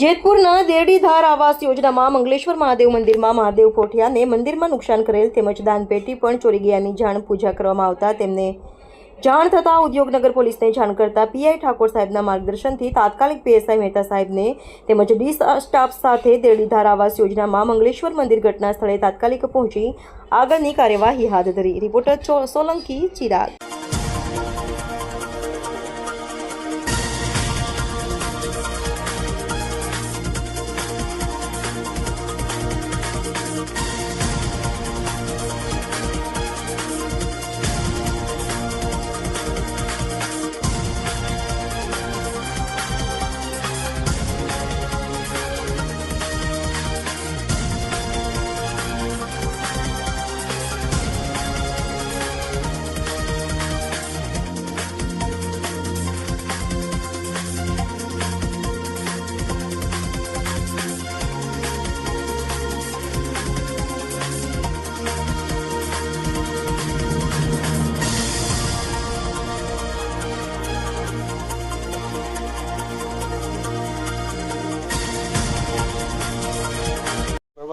જેતપુરના દેરડીધાર આવાસ યોજનામાં મંગલેશ્વર મહાદેવ મંદિરમાં મહાદેવ કોઠિયાને મંદિરમાં નુકસાન કરેલ તેમજ દાનપેટી પણ ચોરી ગયાની જાણ પૂજા કરવામાં આવતા તેમને જાણ થતાં ઉદ્યોગનગર પોલીસને જાણ કરતા પીઆઈ ઠાકોર સાહેબના માર્ગદર્શનથી તાત્કાલિક પીએસઆઈ મહેતા સાહેબને તેમજ ડી સ્ટાફ સાથે દેરડીધાર આવાસ યોજનામાં મંગલેશ્વર મંદિર ઘટના સ્થળે તાત્કાલિક પહોંચી આગળની કાર્યવાહી હાથ ધરી. રિપોર્ટર સોલંકી ચિરાગ.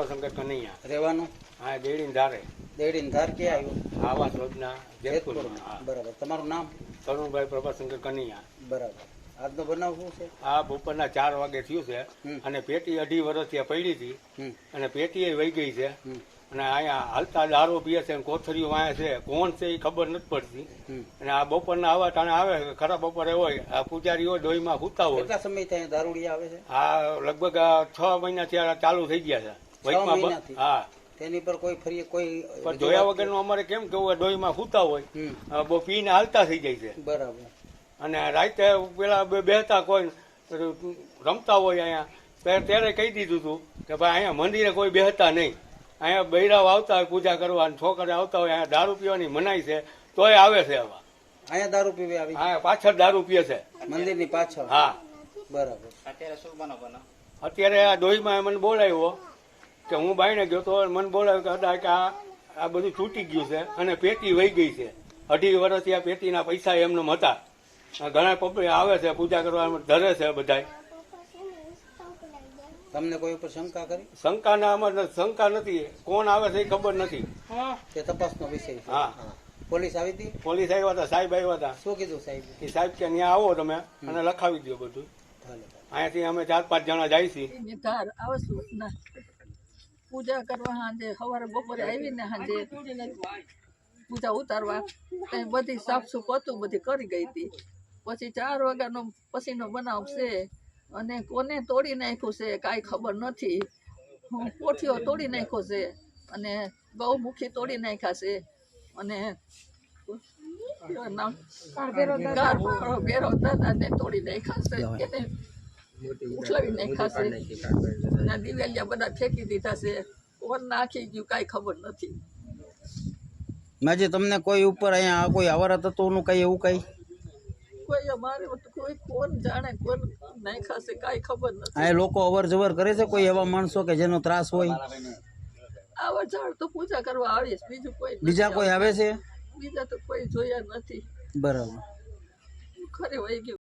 પ્રભાશંકર કનૈયા. રહેવાનું? હા દેડીને ધારે. દેડીને ધાર કે આવ્યું? આવા યોજના જેતપુરમાં. બરાબર. તમારું નામ? તરુણભાઈ પ્રભાશંકર કનૈયા. બરાબર. આજનો બનાવ શું છે? આ બપોરના ચાર વાગે થયું છે અને પેટી અઢી વર્ષ પડી હતી. અને પેટી વહી ગઈ છે. અને અહીંયા હાલતા દારૂ પીએ છે કોથરીઓ વાંચે છે. કોણ છે એ ખબર નથી પડતી. અને આ બપોરના આવા ટાણે આવે ખરા બપોરે હોય. આ પૂજારીઓ ડોહીમાં સૂતા હોય. કેટલા સમય અહીંયા દારૂડી આવે છે? આ લગભગ છ મહિના ત્યાં ચાલુ થઈ ગયા છે? હા. તેની પર કોઈ ફરી કોઈ પણ જોયા વગરનું અમારે કેમ કેવું હોય ડોહીમાં સૂતા હોય. બહુ પીને હાલતા થઈ જાય છે. બરાબર. અને રાતે પેલા બેહતા કોઈ રમતા હોય અહીંયા. ત્યારે ત્યારે કહી દીધું હતું કે ભાઈ અહીંયા મંદિરે કોઈ બેહતા નહીં. અહીંયા બૈરાવ આવતા હોય પૂજા કરવા અને છોકરા આવતા હોય અહીંયા દારૂ પીવાની મનાય છે તોય આવે છે આવા. અહીંયા દારૂ પીવે આવી. હા પાછળ દારૂ પીએ છે. મંદિરની પાછળ. હા. બરાબર. અત્યારે આ ડોહીમાં મને બોલાવ્યો. કે હું બાઈને ગયો તો મને બોલાવ્યો કે કે આ આ બધું તૂટી ગયું છે અને પેટી વહી ગઈ છે. અઢી વર્ષથી આ પેટીના પૈસા એમને હતા. ઘણા પબ્લિક આવે છે પૂજા કરવા ધરે છે બધા તમને કોઈ ઉપર શંકા કરી? શંકાના અમારે શંકા નથી. કોણ આવે છે એ ખબર નથી. તે તપાસનો વિષય છે. હા. પોલીસ આવી હતી? પોલીસ આવ્યા હતા સાહેબ આવ્યા હતા. શું કીધું સાહેબ? કે સાહેબ કે ત્યાં આવો તમે અને લખાવી દો બધું. અહીંયાથી અમે ચાર પાંચ જણા જાય છીએ. એની ધાર આવશું. ના. પૂજા કરવા સાંજે સવારે બપોરે આવીને સાંજે પૂજા ઉતારવા ત્યાં બધી સાફ સુફ હતું બધી કરી ગઈ હતી. પછી ચાર વાગ્યાનો પછીનો બનાવ છે અને કોને તોડી નાખ્યું છે કાંઈ ખબર નથી. હું કોઠીઓ તોડી નાખ્યો છે અને ગૌમુખી તોડી નાખ્યા છે અને ભેરો દાદાને તોડી નાખ્યા છે. એને ઉઠલાવી નાખ્યા છે ના દિવેલિયા બધા ફેંકી દીધા છે. કોણ નાખી ગયું કાંઈ ખબર નથી. માજી તમને કોઈ ઉપર અહીંયા કોઈ અવારા તત્વોનું કઈ એવું કઈ? કોઈ અમારે કોઈ કોણ જાણે કોણ નાખ્યા છે કાંઈ ખબર નથી. અહીંયા લોકો અવર જવર કરે છે કોઈ એવા માણસો કે જેનો ત્રાસ હોય? આવા ઝાડ તો પૂજા કરવા આવીશ બીજું કોઈ બીજા કોઈ આવે છે? બીજા તો કોઈ જોયા નથી. બરાબર. ખરે વહી ગયું.